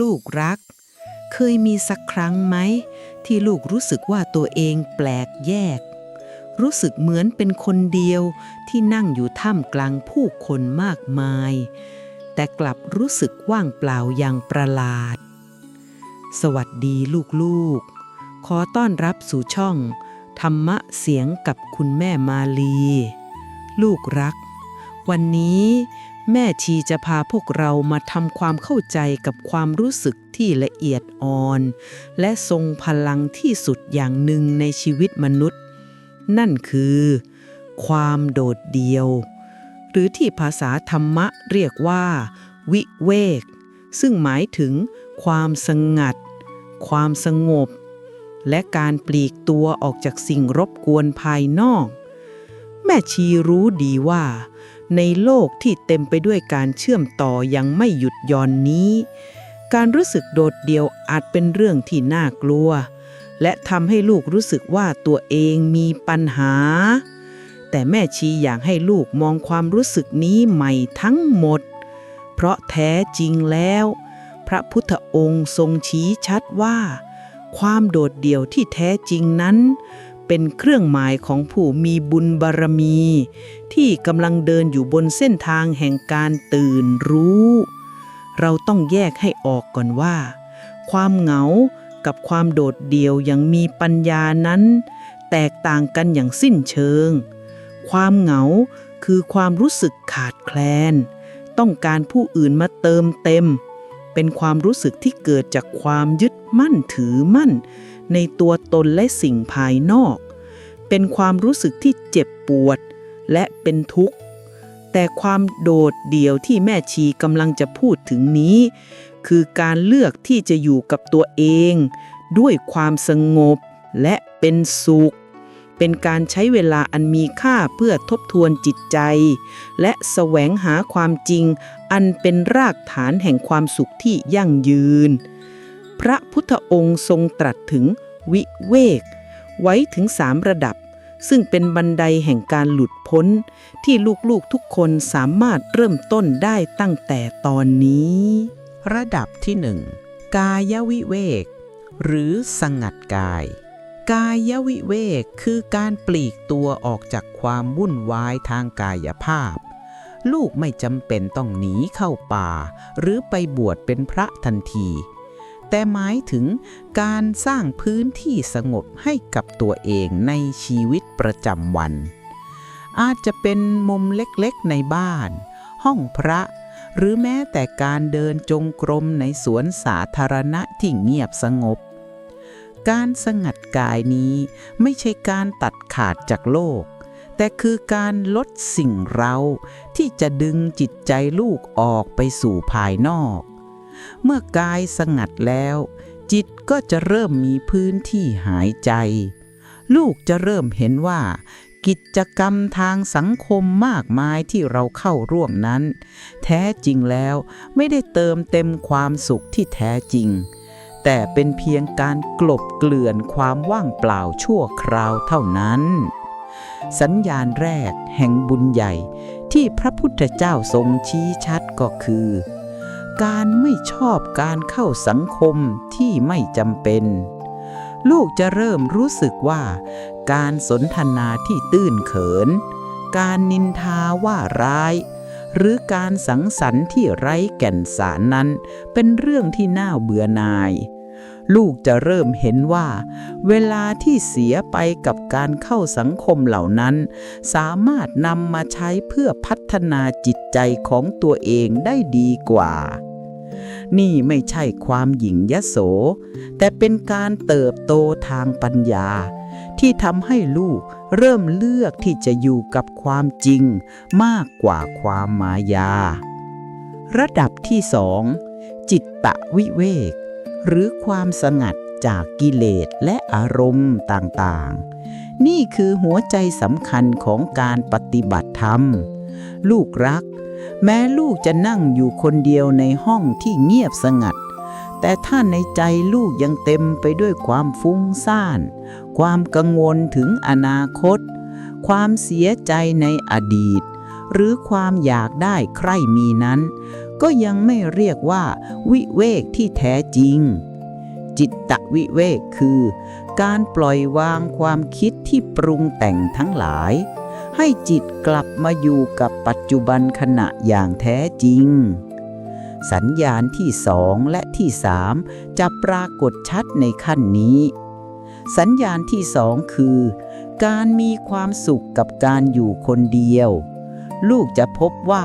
ลูกรัก เคยมีสักครั้งไหม ที่ลูกรู้สึกว่าตัวเองแปลกแยก รู้สึกเหมือนเป็นคนเดียวที่นั่งอยู่ท่ามกลางผู้คนมากมาย แต่กลับรู้สึกว่างเปล่าอย่างประหลาด สวัสดีลูกๆ ขอต้อนรับสู่ช่อง ธรรมะเสียงกับคุณแม่มาลี ลูกรัก วันนี้ แม่ชีจะพาพวกเรามาทำความเข้าใจกับความรู้สึกที่ละเอียดอ่อน และทรงพลังที่สุดอย่างหนึ่งในชีวิตมนุษย์ นั่นคือ ความโดดเดี่ยว หรือที่ภาษาธรรมะเรียกว่า วิเวก ซึ่งหมายถึง ความสงัด ความสงบ และการปลีกตัวออกจากสิ่งรบกวนภายนอก แม่ชีรู้ดีว่า ในโลกที่เต็มไปด้วยการเชื่อมต่อยังไม่หยุดย่อนนี้ การรู้สึกโดดเดี่ยวอาจเป็นเรื่องที่น่ากลัว และทำให้ลูกรู้สึกว่าตัวเองมีปัญหา แต่แม่ชีอยากให้ลูกมองความรู้สึกนี้ใหม่ทั้งหมด เพราะแท้จริงแล้ว พระพุทธองค์ทรงชี้ชัดว่า ความโดดเดี่ยวที่แท้จริงนั้นเป็นเครื่องหมายของผู้มีบุญบารมี ที่กำลังเดินอยู่บนเส้นทางแห่งการตื่นรู้ เราต้องแยกให้ออกก่อนว่า ความเหงากับความโดดเดี่ยวอย่างมีปัญญานั้น แตกต่างกันอย่างสิ้นเชิง ความเหงาคือความรู้สึกขาดแคลน ต้องการผู้อื่นมาเติมเต็ม เป็นความรู้สึกที่เกิดจากความยึดมั่นถือมั่น ในตัวตนและสิ่งภายนอก เป็นความรู้สึกที่เจ็บปวด และเป็นทุกข์ แต่ความโดดเดี่ยวที่แม่ชีกำลังจะพูดถึงนี้ คือการเลือกที่จะอยู่กับตัวเอง ด้วยความสงบและเป็นสุข เป็นการใช้เวลาอันมีค่าเพื่อทบทวนจิตใจ และแสวงหาความจริง อันเป็นรากฐานแห่งความสุขที่ยั่งยืน พระพุทธองค์ทรงตรัสถึงวิเวก ไว้ถึงสามระดับ ซึ่งเป็นบันไดแห่งการหลุดพ้น ที่ลูกๆทุกคนสามารถเริ่มต้นได้ตั้งแต่ตอนนี้ ระดับที่หนึ่งกายวิเวก หรือสงัดกาย กายวิเวกคือการปลีกตัวออกจากความวุ่นวายทางกายภาพ ลูกไม่จำเป็นต้องหนีเข้าป่า หรือไปบวชเป็นพระทันที แต่หมายถึงการสร้างพื้นที่สงบให้กับตัวเองในชีวิตประจำวัน อาจจะเป็นมุมเล็กๆในบ้าน ห้องพระ หรือแม้แต่การเดินจงกรมในสวนสาธารณะที่เงียบสงบ การสงัดกายนี้ไม่ใช่การตัดขาดจากโลกแต่คือการลดสิ่งเราที่จะดึงจิตใจลูกออกไปสู่ภายนอก เมื่อกายสงัดแล้ว จิตก็จะเริ่มมีพื้นที่หายใจ ลูกจะเริ่มเห็นว่า กิจกรรมทางสังคมมากมายที่เราเข้าร่วมนั้น แท้จริงแล้วไม่ได้เติมเต็มความสุขที่แท้จริง แต่เป็นเพียงการกลบเกลื่อนความว่างเปล่าชั่วคราวเท่านั้น สัญญาณแรกแห่งบุญใหญ่ที่พระพุทธเจ้าทรงชี้ชัดก็คือ การไม่ชอบการเข้าสังคมที่ไม่จำเป็น ลูกจะเริ่มรู้สึกว่า การสนทนาที่ตื้นเขิน การนินทาว่าร้าย หรือการสังสรรค์ที่ไร้แก่นสารนั้น เป็นเรื่องที่น่าเบื่อหน่าย ลูกจะเริ่มเห็นว่า เวลาที่เสียไปกับการเข้าสังคมเหล่านั้น สามารถนำมาใช้เพื่อพัฒนาจิตใจของตัวเองได้ดีกว่า นี่ไม่ใช่ความหยิ่งยโส แต่เป็นการเติบโตทางปัญญา ที่ทำให้ลูกเริ่มเลือกที่จะอยู่กับความจริงมากกว่าความมายา ระดับที่สองจิตตะวิเวก หรือความสงัดจากกิเลสและอารมณ์ต่างๆ นี่คือหัวใจสำคัญของการปฏิบัติธรรม ลูกรัก แม้ลูกจะนั่งอยู่คนเดียวในห้องที่เงียบสงัด แต่ถ้าในใจลูกยังเต็มไปด้วยความฟุ้งซ่าน ความกังวลถึงอนาคต ความเสียใจในอดีต หรือความอยากได้ใคร่มีนั้น ก็ยังไม่เรียกว่า วิเวกที่แท้จริง จิตตวิเวกคือ การปล่อยวางความคิดที่ปรุงแต่งทั้งหลาย ให้จิตกลับมาอยู่กับปัจจุบันขณะอย่างแท้จริง สัญญาณที่สองและที่สามจะปรากฏชัดในขั้นนี้ สัญญาณที่สองคือ การมีความสุขกับการอยู่คนเดียว ลูกจะพบว่า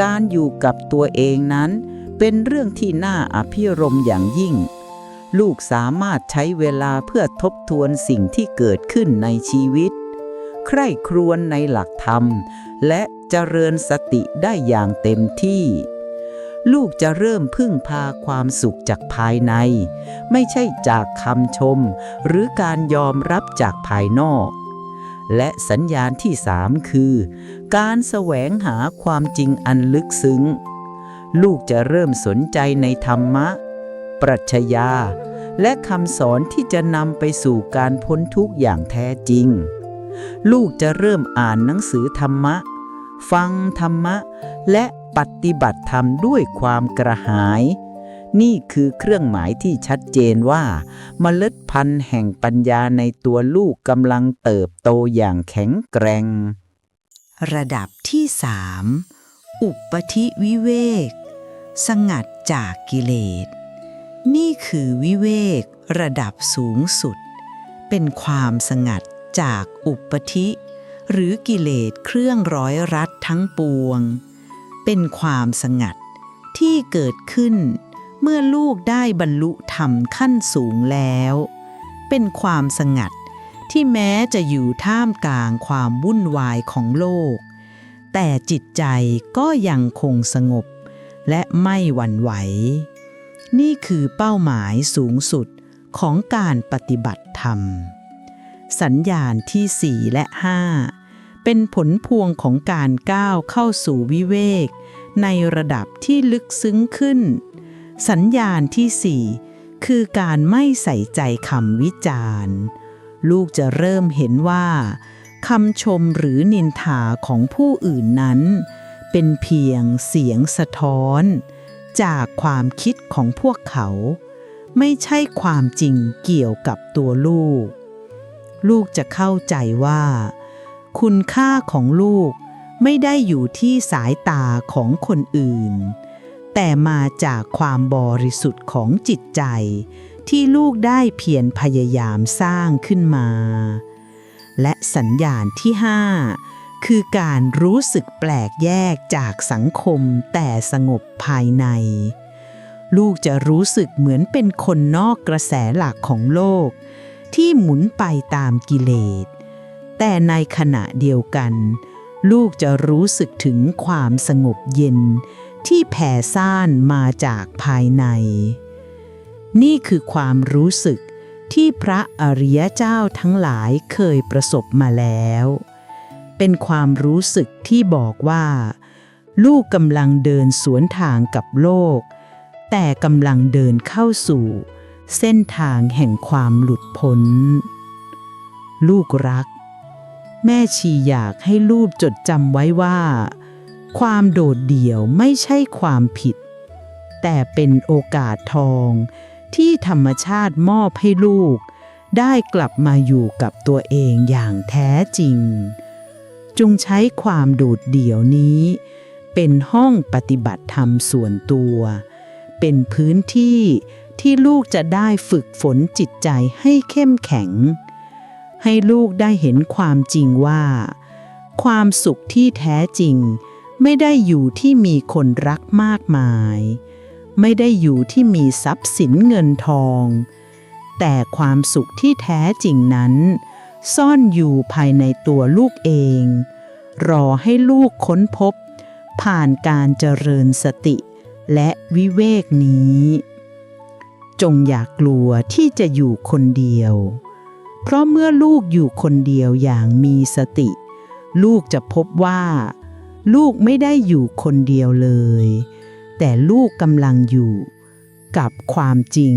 การอยู่กับตัวเองนั้น เป็นเรื่องที่น่าอภิรมย์อย่างยิ่ง ลูกสามารถใช้เวลาเพื่อทบทวนสิ่งที่เกิดขึ้นในชีวิต ใคร่ครวญในหลักธรรม และเจริญสติได้อย่างเต็มที่ ลูกจะเริ่มพึ่งพาความสุขจากภายใน ไม่ใช่จากคำชม หรือการยอมรับจากภายนอก และสัญญาณที่สามคือ การแสวงหาความจริงอันลึกซึ้ง ลูกจะเริ่มสนใจในธรรมะ ปรัชญา และคำสอนที่จะนำไปสู่การพ้นทุกข์อย่างแท้จริง ลูกจะเริ่มอ่านหนังสือธรรมะ ฟังธรรมะ และปฏิบัติธรรมด้วยความกระหาย นี่คือเครื่องหมายที่ชัดเจนว่า เมล็ดพันธุ์แห่งปัญญาในตัวลูกกำลังเติบโตอย่างแข็งแกร่ง ระดับที่สามอุปธิวิเวก สงัดจากกิเลส นี่คือวิเวกระดับสูงสุด เป็นความสงัดจากอุปธิ หรือกิเลสเครื่องร้อยรัดทั้งปวง เป็นความสงัดที่เกิดขึ้น เมื่อลูกได้บรรลุธรรมขั้นสูงแล้ว เป็นความสงัดที่แม้จะอยู่ท่ามกลางความวุ่นวายของโลก แต่จิตใจก็ยังคงสงบและไม่หวั่นไหว นี่คือเป้าหมายสูงสุดของการปฏิบัติธรรม สัญญาณที่4และ5เป็นผลพวงของการก้าวเข้าสู่วิเวก ในระดับที่ลึกซึ้งขึ้น สัญญาณที่ 4 คือการไม่ใส่ใจคำวิจารณ์ ลูกจะเริ่มเห็นว่าคำชมหรือนินทาของผู้อื่นนั้น เป็นเพียงเสียงสะท้อน จากความคิดของพวกเขา ไม่ใช่ความจริงเกี่ยวกับตัวลูก ลูกจะเข้าใจว่า คุณค่าของลูกไม่ได้อยู่ที่สายตาของคนอื่น แต่มาจากความบริสุทธิ์ของจิตใจ ที่ลูกได้เพียรพยายามสร้างขึ้นมา และสัญญาณที่ 5 คือการรู้สึกแปลกแยกจากสังคมแต่สงบภายใน ลูกจะรู้สึกเหมือนเป็นคนนอกกระแสหลักของโลก ที่หมุนไปตามกิเลส แต่ในขณะเดียวกัน ลูกจะรู้สึกถึงความสงบเย็น ที่แผ่ซ่านมาจากภายใน นี่คือความรู้สึกที่พระอริยเจ้าทั้งหลายเคยประสบมาแล้ว เป็นความรู้สึกที่บอกว่า ลูกกำลังเดินสวนทางกับโลก แต่กำลังเดินเข้าสู่ เส้นทางแห่งความหลุดพ้น ลูกรัก แม่ชีอยากให้ลูกจดจำไว้ว่า ความโดดเดี่ยวไม่ใช่ความผิด แต่เป็นโอกาสทองที่ธรรมชาติมอบให้ลูก ได้กลับมาอยู่กับตัวเองอย่างแท้จริง จงใช้ความโดดเดี่ยวนี้ เป็นห้องปฏิบัติธรรมส่วนตัว เป็นพื้นที่ที่ลูกจะได้ฝึกฝนจิตใจให้เข้มแข็ง ให้ลูกได้เห็นความจริงว่า ความสุขที่แท้จริง ไม่ได้อยู่ที่มีคนรักมากมาย ไม่ได้อยู่ที่มีทรัพย์สินเงินทอง แต่ความสุขที่แท้จริงนั้น ซ่อนอยู่ภายในตัวลูกเอง รอให้ลูกค้นพบ ผ่านการเจริญสติและวิเวกนี้ จงอย่ากกลัวที่จะอยู่คนเดียว เพราะเมื่อลูกอยู่คนเดียวอย่างมีสติ ลูกจะพบว่า ลูกไม่ได้อยู่คนเดียวเลย แต่ลูกกำลังอยู่กับความจริง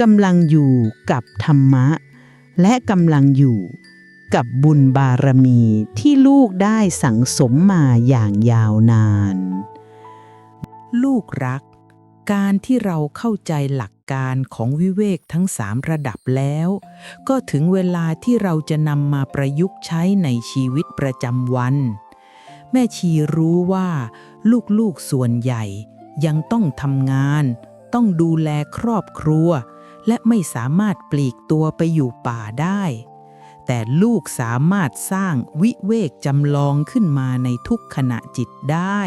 กำลังอยู่กับธรรมะ และกำลังอยู่กับบุญบารมีที่ลูกได้สั่งสมมาอย่างยาวนาน ลูกรัก การที่เราเข้าใจหลักการของวิเวกทั้งสามระดับแล้ว ก็ถึงเวลาที่เราจะนำมาประยุกต์ใช้ในชีวิตประจำวัน แม่ชีรู้ว่าลูกๆส่วนใหญ่ ยังต้องทำงาน ต้องดูแลครอบครัว และไม่สามารถปลีกตัวไปอยู่ป่าได้ แต่ลูกสามารถสร้างวิเวกจำลองขึ้นมาในทุกขณะจิตได้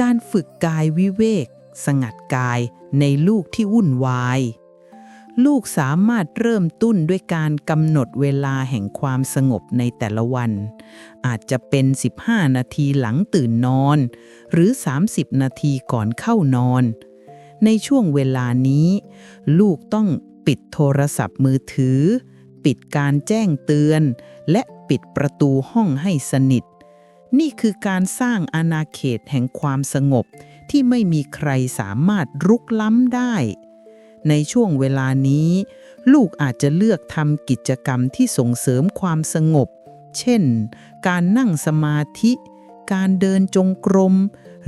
การฝึกกายวิเวก สงัดกายในลูกที่วุ่นวาย ลูกสามารถเริ่มต้นด้วยการกำหนดเวลาแห่งความสงบในแต่ละวัน อาจจะเป็น 15 นาทีหลังตื่นนอน หรือ 30 นาทีก่อนเข้านอน ในช่วงเวลานี้ ลูกต้องปิดโทรศัพท์มือถือ ปิดการแจ้งเตือน และปิดประตูห้องให้สนิท นี่คือการสร้างอาณาเขตแห่งความสงบที่ไม่มีใครสามารถรุกล้ำได้ ในช่วงเวลานี้ ลูกอาจจะเลือกทำกิจกรรมที่ส่งเสริมความสงบ เช่น การนั่งสมาธิ การเดินจงกรม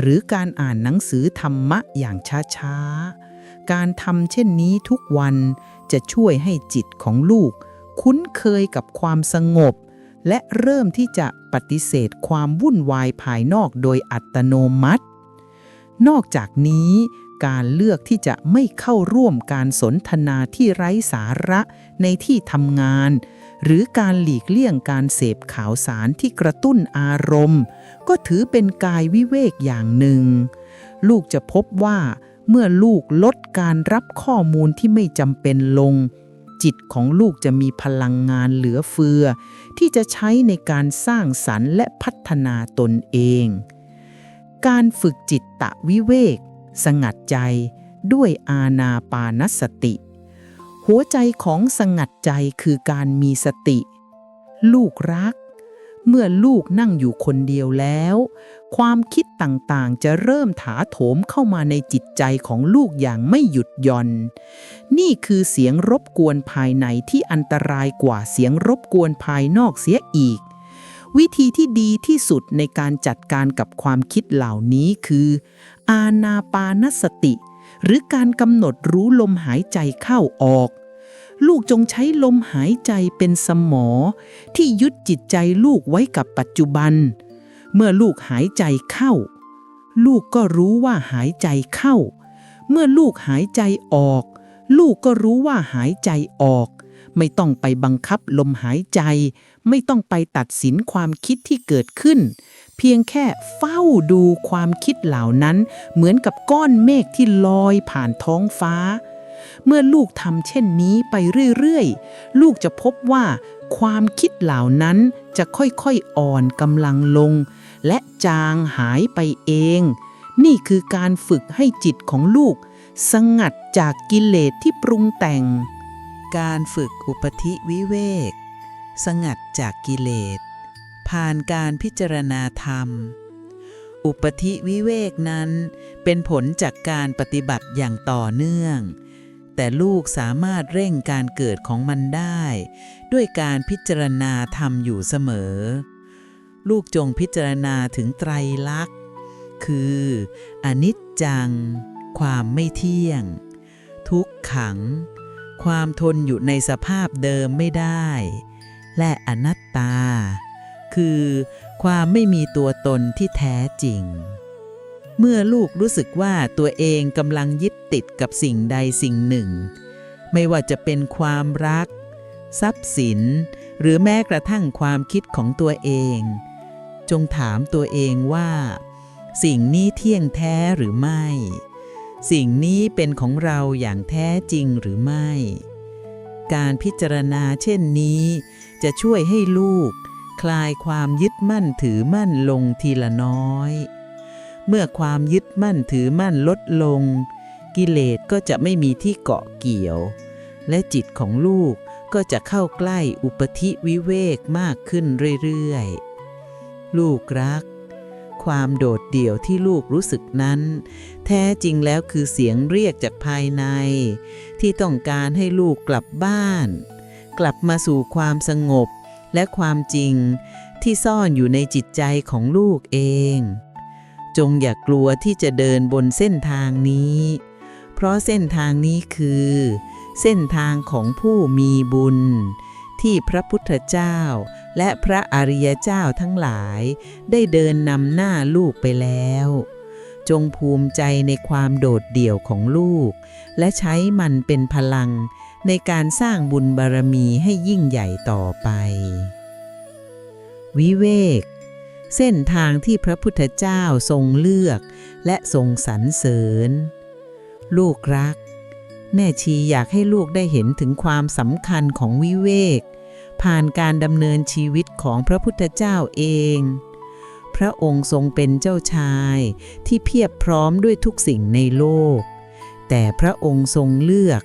หรือการอ่านหนังสือธรรมะอย่างช้าๆ การทำเช่นนี้ทุกวันจะช่วยให้จิตของลูก คุ้นเคยกับความสงบ และเริ่มที่จะปฏิเสธความวุ่นวายภายนอกโดยอัตโนมัติ นอกจากนี้ การเลือกที่จะไม่เข้าร่วมการสนทนาที่ไร้สาระในที่ทำงาน หรือการหลีกเลี่ยงการเสพข่าวสารที่กระตุ้นอารมณ์ ก็ถือเป็นกายวิเวกอย่างหนึ่ง ลูกจะพบว่าเมื่อลูกลดการรับข้อมูลที่ไม่จำเป็นลง จิตของลูกจะมีพลังงานเหลือเฟือ ที่จะใช้ในการสร้างสรรค์และพัฒนาตนเอง การฝึกจิตตะวิเวก สงัดใจด้วยอาณาปานสติ หัวใจของสงัดใจคือการมีสติ ลูกรัก เมื่อลูกนั่งอยู่คนเดียวแล้ว ความคิดต่างๆจะเริ่มถาโถมเข้ามาในจิตใจของลูกอย่างไม่หยุดย่อน นี่คือเสียงรบกวนภายในที่อันตรายกว่าเสียงรบกวนภายนอกเสียอีก วิธีที่ดีที่สุดในการจัดการกับความคิดเหล่านี้คือ อาณาปานสติ หรือการกำหนดรู้ลมหายใจเข้าออก ลูกจงใช้ลมหายใจเป็นสมอ ที่ยึดจิตใจลูกไว้กับปัจจุบัน เมื่อลูกหายใจเข้า ลูกก็รู้ว่าหายใจเข้า เมื่อลูกหายใจออก ลูกก็รู้ว่าหายใจออกไม่ต้องไปบังคับลมหายใจ ไม่ต้องไปตัดสินความคิดที่เกิดขึ้น เพียงแค่เฝ้าดูความคิดเหล่านั้น เหมือนกับก้อนเมฆที่ลอยผ่านท้องฟ้า เมื่อลูกทำเช่นนี้ไปเรื่อยๆ ลูกจะพบว่าความคิดเหล่านั้นจะค่อยๆอ่อนกำลังลง และจางหายไปเอง นี่คือการฝึกให้จิตของลูก สงัดจากกิเลสที่ปรุงแต่ง การฝึกอุปธิวิเวก สงัดจากกิเลส ผ่านการพิจารณาธรรม อุปธิวิเวกนั้นเป็นผลจากการปฏิบัติอย่างต่อเนื่อง แต่ลูกสามารถเร่งการเกิดของมันได้ ด้วยการพิจารณาธรรมอยู่เสมอ ลูกจงพิจารณาถึงไตรลักษณ์ คือ อนิจจัง ความไม่เที่ยง ทุกขัง ความทนอยู่ในสภาพเดิมไม่ได้ และอนัตตา คือ ความไม่มีตัวตนที่แท้จริง เมื่อลูกรู้สึกว่าตัวเองกำลังยึดติดกับสิ่งใดสิ่งหนึ่ง ไม่ว่าจะเป็นความรัก ทรัพย์สิน หรือแม้กระทั่งความคิดของตัวเอง จงถามตัวเองว่า สิ่งนี้เที่ยงแท้หรือไม่ สิ่งนี้เป็นของเราอย่างแท้จริงหรือไม่การพิจารณาเช่นนี้ จะช่วยให้ลูก คลายความยึดมั่นถือมั่นลงทีละน้อย เมื่อความยึดมั่นถือมั่นลดลง กิเลสก็จะไม่มีที่เกาะเกี่ยว และจิตของลูกก็จะเข้าใกล้อุปธิวิเวกมากขึ้นเรื่อยๆ ลูกรัก ความโดดเดี่ยวที่ลูกรู้สึกนั้น แท้จริงแล้วคือเสียงเรียกจากภายใน ที่ต้องการให้ลูกกลับบ้าน กลับมาสู่ความสงบ และความจริงที่ซ่อนอยู่ในจิตใจของลูกเอง จงอย่ากกลัวที่จะเดินบนเส้นทางนี้ เพราะเส้นทางนี้คือ เส้นทางของผู้มีบุญ ที่พระพุทธเจ้า และพระอริยเจ้าทั้งหลาย ได้เดินนำหน้าลูกไปแล้ว จงภูมิใจในความโดดเดี่ยวของลูก และใช้มันเป็นพลัง ในการสร้างบุญบารมีให้ยิ่งใหญ่ต่อไป วิเวก เส้นทางที่พระพุทธเจ้าทรงเลือกและทรงสรรเสริญ ลูกรัก แม่ชีอยากให้ลูกได้เห็นถึงความสำคัญของวิเวก ผ่านการดำเนินชีวิตของพระพุทธเจ้าเองพระองค์ทรงเป็นเจ้าชายที่เพียบพร้อมด้วยทุกสิ่งในโลก แต่พระองค์ทรงเลือก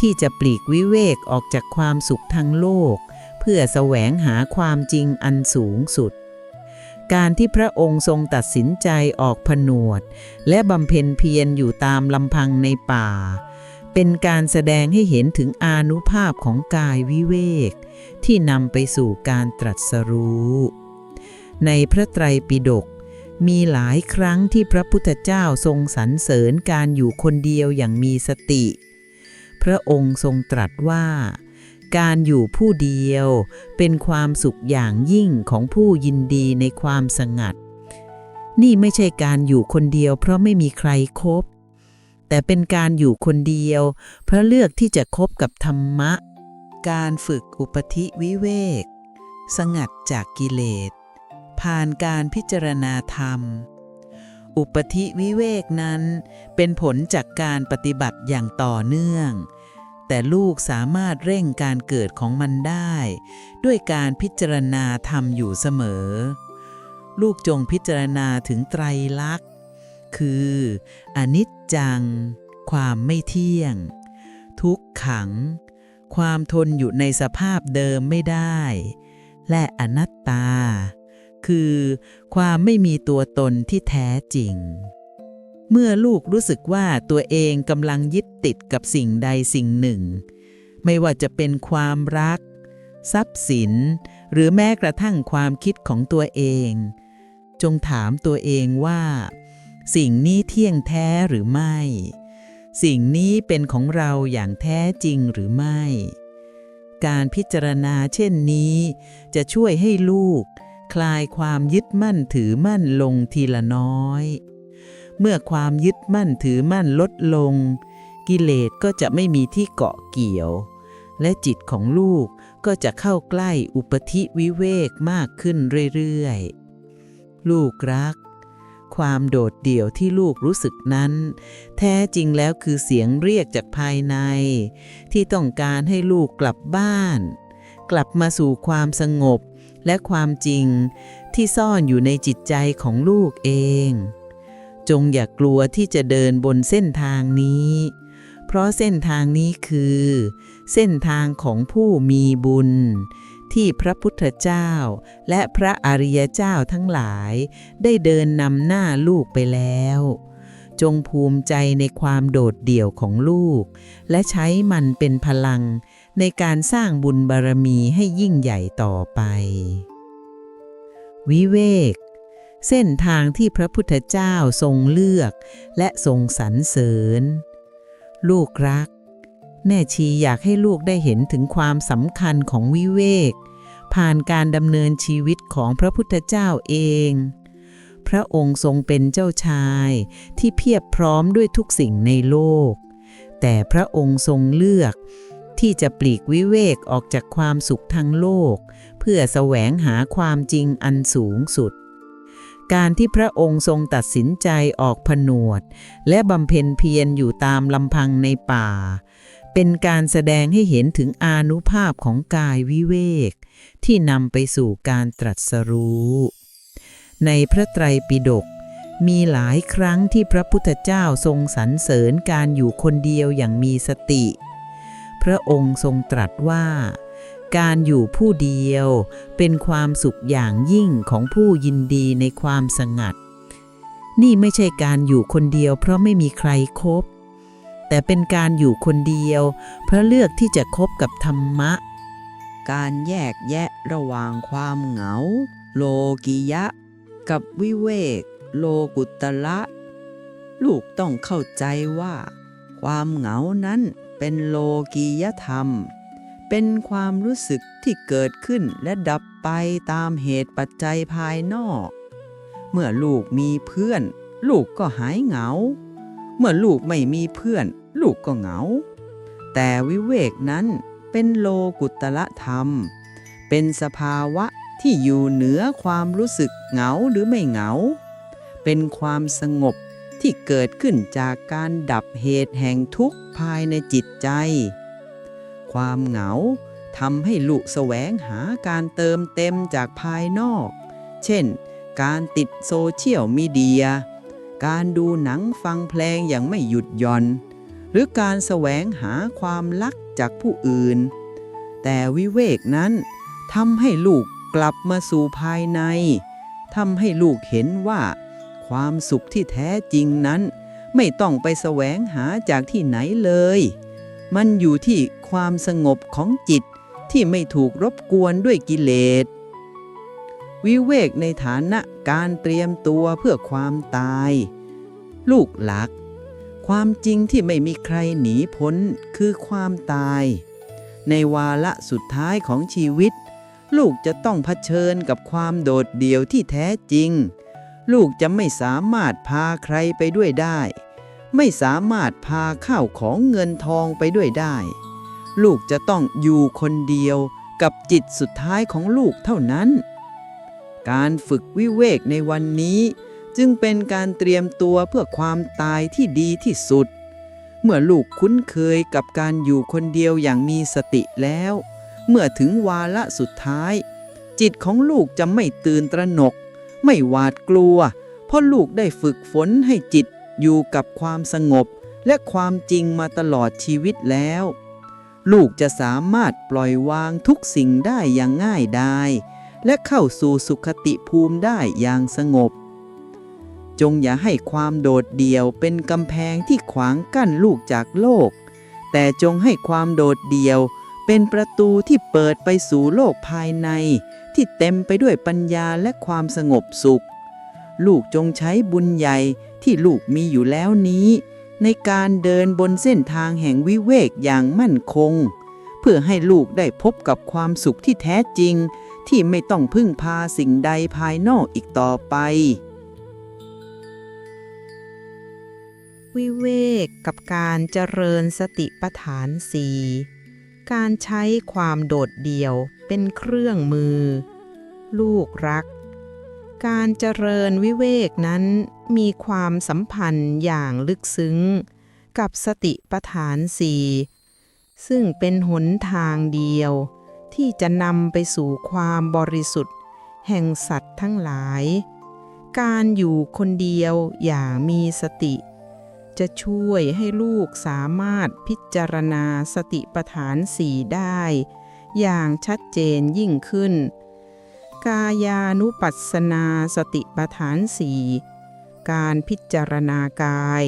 ที่จะปลีกวิเวกออกจากความสุขทางโลก เพื่อแสวงหาความจริงอันสูงสุด การที่พระองค์ทรงตัดสินใจออกผนวด และบำเพ็ญเพียรอยู่ตามลำพังในป่า เป็นการแสดงให้เห็นถึงอานุภาพของกายวิเวก ที่นำไปสู่การตรัสรู้ ในพระไตรปิฎกมีหลายครั้งที่พระพุทธเจ้าทรงสรรเสริญการอยู่คนเดียวอย่างมีสติ พระองค์ทรงตรัสว่า การอยู่ผู้เดียวเป็นความสุขอย่างยิ่งของผู้ยินดีในความสงัด นี่ไม่ใช่การอยู่คนเดียวเพราะไม่มีใครครบแต่เป็นการอยู่คนเดียว เพราะเลือกที่จะคบกับธรรมะ การฝึกอุปธิวิเวก สงัดจากกิเลส ผ่านการพิจารณาธรรม อุปธิวิเวกนั้น เป็นผลจากการปฏิบัติอย่างต่อเนื่อง แต่ลูกสามารถเร่งการเกิดของมันได้ ด้วยการพิจารณาธรรมอยู่เสมอ ลูกจงพิจารณาถึงไตรลักษณ์ คือ อนิจจัง ความไม่เที่ยง ทุกขัง ความทนอยู่ในสภาพเดิมไม่ได้ และอนัตตา คือความไม่มีตัวตนที่แท้จริง เมื่อลูกรู้สึกว่าตัวเองกำลังยึดติดกับสิ่งใดสิ่งหนึ่ง ไม่ว่าจะเป็นความรัก ทรัพย์สิน หรือแม้กระทั่งความคิดของตัวเอง จงถามตัวเองว่า สิ่งนี้เที่ยงแท้หรือไม่ สิ่งนี้เป็นของเราอย่างแท้จริงหรือไม่การพิจารณาเช่นนี้ จะช่วยให้ลูก คลายความยึดมั่นถือมั่นลงทีละน้อย เมื่อความยึดมั่นถือมั่นลดลง กิเลสก็จะไม่มีที่เกาะเกี่ยว และจิตของลูกก็จะเข้าใกล้อุปธิวิเวกมากขึ้นเรื่อยๆ ลูกรัก ความโดดเดี่ยวที่ลูกรู้สึกนั้น แท้จริงแล้วคือเสียงเรียกจากภายใน ที่ต้องการให้ลูกกลับบ้าน กลับมาสู่ความสงบ และความจริงที่ซ่อนอยู่ในจิตใจของลูกเอง จงอย่ากกลัวที่จะเดินบนเส้นทางนี้ เพราะเส้นทางนี้คือ เส้นทางของผู้มีบุญ ที่พระพุทธเจ้าและพระอริยเจ้าทั้งหลายได้เดินนำหน้าลูกไปแล้วจงภูมิใจในความโดดเดี่ยวของลูก และใช้มันเป็นพลัง ในการสร้างบุญบารมีให้ยิ่งใหญ่ต่อไป วิเวก เส้นทางที่พระพุทธเจ้าทรงเลือกและทรงสรรเสริญ ลูกรัก แม่ชีอยากให้ลูกได้เห็นถึงความสำคัญของวิเวก ผ่านการดำเนินชีวิตของพระพุทธเจ้าเองพระองค์ทรงเป็นเจ้าชายที่เพียบพร้อมด้วยทุกสิ่งในโลก แต่พระองค์ทรงเลือก ที่จะปลีกวิเวกออกจากความสุขทางโลก เพื่อแสวงหาความจริงอันสูงสุด การที่พระองค์ทรงตัดสินใจออกผนวด และบำเพ็ญเพียรอยู่ตามลำพังในป่า เป็นการแสดงให้เห็นถึงอานุภาพของกายวิเวก ที่นำไปสู่การตรัสรู้ ในพระไตรปิฎกมีหลายครั้งที่พระพุทธเจ้าทรงสรรเสริญการอยู่คนเดียวอย่างมีสติ พระองค์ทรงตรัสว่า การอยู่ผู้เดียวเป็นความสุขอย่างยิ่งของผู้ยินดีในความสงัด นี่ไม่ใช่การอยู่คนเดียวเพราะไม่มีใครครบแต่เป็นการอยู่คนเดียวเพราะเลือกที่จะคบกับธรรมะ การแยกแยะระหว่างความเหงา โลกิยะ กับวิเวก โลกุตละ ลูกต้องเข้าใจว่า ความเหงานั้น เป็นโลกียธรรม เป็นความรู้สึกที่เกิดขึ้นและดับไปตามเหตุปัจจัยภายนอก เมื่อลูกมีเพื่อน ลูกก็หายเหงา เมื่อลูกไม่มีเพื่อน ลูกก็เหงา แต่วิเวกนั้นเป็นโลกุตละธรรม เป็นสภาวะที่อยู่เหนือความรู้สึกเหงาหรือไม่เหงา เป็นความสงบ ที่เกิดขึ้นจากการดับเหตุแห่งทุกข์ภายในจิตใจ ความเหงาทำให้ลูกแสวงหาการเติมเต็มจากภายนอก เช่น การติดโซเชียลมีเดีย การดูหนังฟังเพลงอย่างไม่หยุดหย่อน หรือการแสวงหาความรักจากผู้อื่น แต่วิเวกนั้นทำให้ลูกกลับมาสู่ภายในทำให้ลูกเห็นว่า ความสุขที่แท้จริงนั้น ไม่ต้องไปแสวงหาจากที่ไหนเลย มันอยู่ที่ความสงบของจิตที่ไม่ถูกรบกวนด้วยกิเลส วิเวกในฐานะการเตรียมตัวเพื่อความตาย ลูกหลัก ความจริงที่ไม่มีใครหนีพ้นคือความตาย ในวาระสุดท้ายของชีวิต ลูกจะต้องเผชิญกับความโดดเดี่ยวที่แท้จริง ลูกจะไม่สามารถพาใครไปด้วยได้ ไม่สามารถพาข้าวของเงินทองไปด้วยได้ ลูกจะต้องอยู่คนเดียวกับจิตสุดท้ายของลูกเท่านั้น การฝึกวิเวกในวันนี้จึงเป็นการเตรียมตัวเพื่อความตายที่ดีที่สุด เมื่อลูกคุ้นเคยกับการอยู่คนเดียวอย่างมีสติแล้ว เมื่อถึงวาระสุดท้าย จิตของลูกจะไม่ตื่นตระหนก ไม่หวาดกลัว เพราะลูกได้ฝึกฝนให้จิตอยู่กับความสงบ และความจริงมาตลอดชีวิตแล้ว ลูกจะสามารถปล่อยวางทุกสิ่งได้อย่างง่ายดายและเข้าสู่สุขติภูมิได้อย่างสงบ จงอย่าให้ความโดดเดี่ยวเป็นกำแพงที่ขวางกั้นลูกจากโลก แต่จงให้ความโดดเดี่ยวเป็นประตูที่เปิดไปสู่โลกภายใน ที่เต็มไปด้วยปัญญาและความสงบสุข ลูกจงใช้บุญใหญ่ที่ลูกมีอยู่แล้วนี้ ในการเดินบนเส้นทางแห่งวิเวกอย่างมั่นคง เพื่อให้ลูกได้พบกับความสุขที่แท้จริง ที่ไม่ต้องพึ่งพาสิ่งใดภายนอกอีกต่อไป วิเวกกับการเจริญสติปัฏฐานสี่ การใช้ความโดดเดี่ยวเป็นเครื่องมือ ลูกรัก การเจริญวิเวกนั้นมีความสัมพันธ์อย่างลึกซึ้ง กับสติปัฏฐานสี่ซึ่งเป็นหนทางเดียว ที่จะนำไปสู่ความบริสุทธิ์ แห่งสัตว์ทั้งหลาย การอยู่คนเดียวอย่างมีสติ จะช่วยให้ลูกสามารถพิจารณาสติปัฏฐานสี่ได้ อย่างชัดเจนยิ่งขึ้น กายานุปัสสนาสติปัฏฐานสี่การพิจารณากาย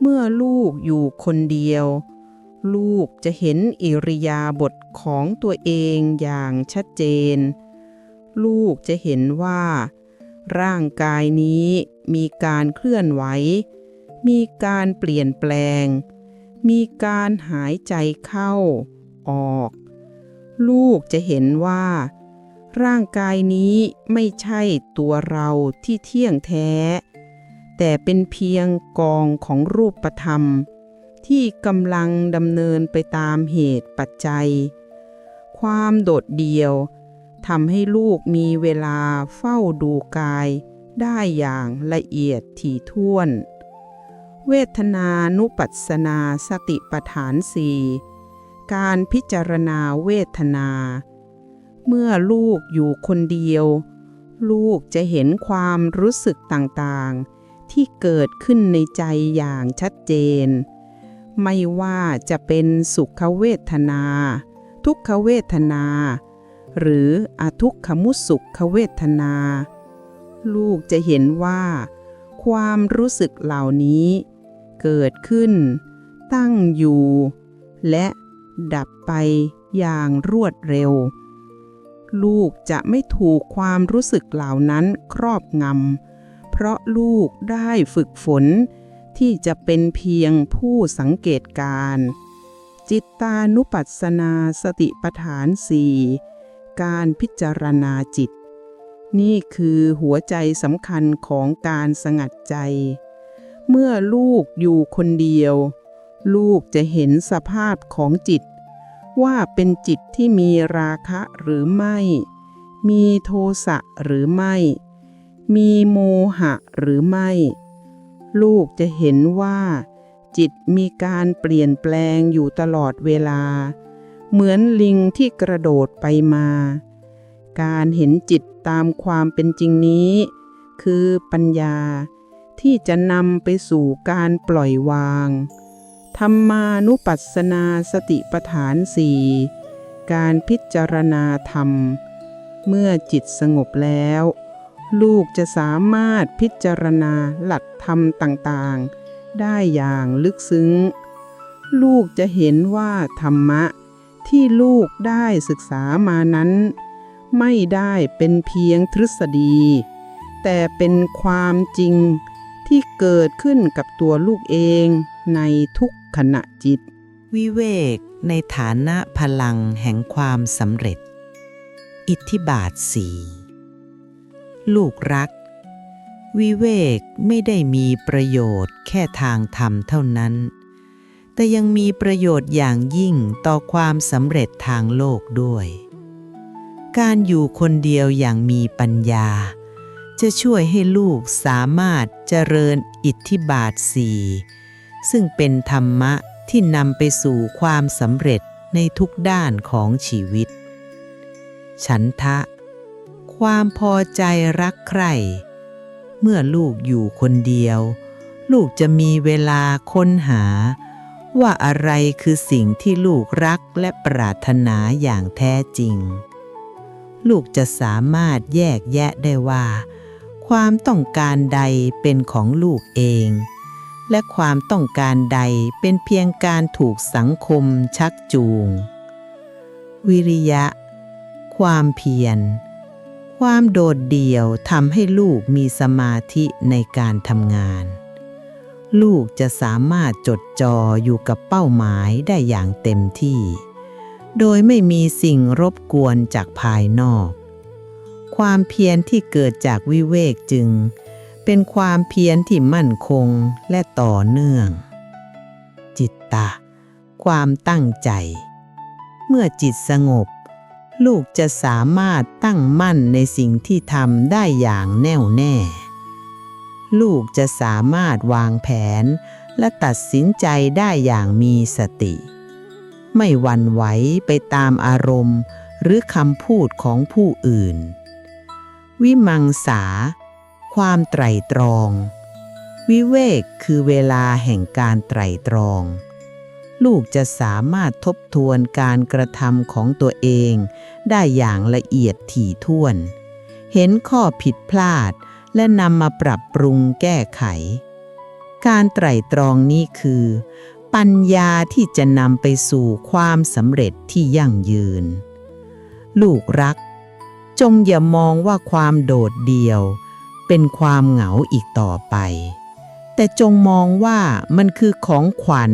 เมื่อลูกอยู่คนเดียว ลูกจะเห็นอิริยาบถของตัวเองอย่างชัดเจน ลูกจะเห็นว่า ร่างกายนี้มีการเคลื่อนไหว มีการเปลี่ยนแปลง มีการหายใจเข้า ออก ลูกจะเห็นว่า ร่างกายนี้ไม่ใช่ตัวเราที่เที่ยงแท้ แต่เป็นเพียงกองของรูปธรรม ที่กำลังดำเนินไปตามเหตุปัจจัย ความโดดเดี่ยวทำให้ลูกมีเวลาเฝ้าดูกายได้อย่างละเอียดถี่ถ้วน เวทนานุปัสนาสติปัฏฐานสี่การพิจารณาเวทนา เมื่อลูกอยู่คนเดียว ลูกจะเห็นความรู้สึกต่างๆ ที่เกิดขึ้นในใจอย่างชัดเจน ไม่ว่าจะเป็นสุขเวทนา ทุกขเวทนา หรืออทุกขมุสุขเวทนา ลูกจะเห็นว่า ความรู้สึกเหล่านี้ เกิดขึ้น ตั้งอยู่ และดับไปอย่างรวดเร็ว ลูกจะไม่ถูกความรู้สึกเหล่านั้นครอบงำ เพราะลูกได้ฝึกฝน ที่จะเป็นเพียงผู้สังเกตการ จิตตานุปัสสนาสติปฐานสี่การพิจารณาจิต นี่คือหัวใจสำคัญของการสงัดใจ เมื่อลูกอยู่คนเดียว ลูกจะเห็นสภาพของจิต ว่าเป็นจิตที่มีราคะหรือไม่ มีโทสะหรือไม่ มีโมหะหรือไม่ ลูกจะเห็นว่า จิตมีการเปลี่ยนแปลงอยู่ตลอดเวลา เหมือนลิงที่กระโดดไปมา การเห็นจิตตามความเป็นจริงนี้ คือปัญญา ที่จะนำไปสู่การปล่อยวาง ธรรมานุปัสสนาสติปัฏฐานสี่การพิจารณาธรรม เมื่อจิตสงบแล้ว ลูกจะสามารถพิจารณาหลักธรรมต่างๆ ได้อย่างลึกซึ้ง ลูกจะเห็นว่าธรรมะที่ลูกได้ศึกษามานั้น ไม่ได้เป็นเพียงทฤษฎี แต่เป็นความจริง ที่เกิดขึ้นกับตัวลูกเองในทุกขณะจิต วิเวกในฐานะพลังแห่งความสำเร็จ อิทธิบาทสี่ลูกรัก วิเวกไม่ได้มีประโยชน์แค่ทางธรรมเท่านั้น แต่ยังมีประโยชน์อย่างยิ่งต่อความสำเร็จทางโลกด้วย การอยู่คนเดียวอย่างมีปัญญา จะช่วยให้ลูกสามารถเจริญอิทธิบาทสี่ซึ่งเป็นธรรมะที่นำไปสู่ความสำเร็จในทุกด้านของชีวิต ฉันทะ ความพอใจรักใคร่เมื่อลูกอยู่คนเดียว ลูกจะมีเวลาค้นหา ว่าอะไรคือสิ่งที่ลูกรักและปรารถนาอย่างแท้จริง ลูกจะสามารถแยกแยะได้ว่า ความต้องการใดเป็นของลูกเอง และความต้องการใดเป็นเพียงการถูกสังคมชักจูง วิริยะ ความเพียร ความโดดเดี่ยวทำให้ลูกมีสมาธิในการทำงาน ลูกจะสามารถจดจ่ออยู่กับเป้าหมายได้อย่างเต็มที่ โดยไม่มีสิ่งรบกวนจากภายนอก ความเพียรที่เกิดจากวิเวกจึง เป็นความเพียรที่มั่นคงและต่อเนื่อง จิตตะ ความตั้งใจ เมื่อจิตสงบ ลูกจะสามารถตั้งมั่นในสิ่งที่ทำได้อย่างแน่วแน่ ลูกจะสามารถวางแผนและตัดสินใจได้อย่างมีสติ ไม่หวั่นไหวไปตามอารมณ์หรือคำพูดของผู้อื่น วิมังสา ความไตรตรอง วิเวกคือเวลาแห่งการไตรตรอง ลูกจะสามารถทบทวนการกระทำของตัวเอง ได้อย่างละเอียดถี่ถ้วน เห็นข้อผิดพลาด และนำมาปรับปรุงแก้ไข การไตรตรองนี้คือ ปัญญาที่จะนำไปสู่ความสำเร็จที่ยั่งยืน ลูกรัก จงอย่ามองว่าความโดดเดี่ยว เป็นความเหงาอีกต่อไป แต่จงมองว่ามันคือของขวัญ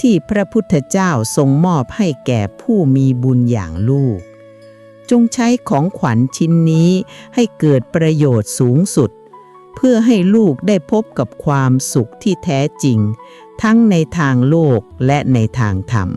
ที่พระพุทธเจ้าทรงมอบให้แก่ผู้มีบุญอย่างลูก จงใช้ของขวัญชิ้นนี้ให้เกิดประโยชน์สูงสุด เพื่อให้ลูกได้พบกับความสุขที่แท้จริง ทั้งในทางโลกและในทางธรรม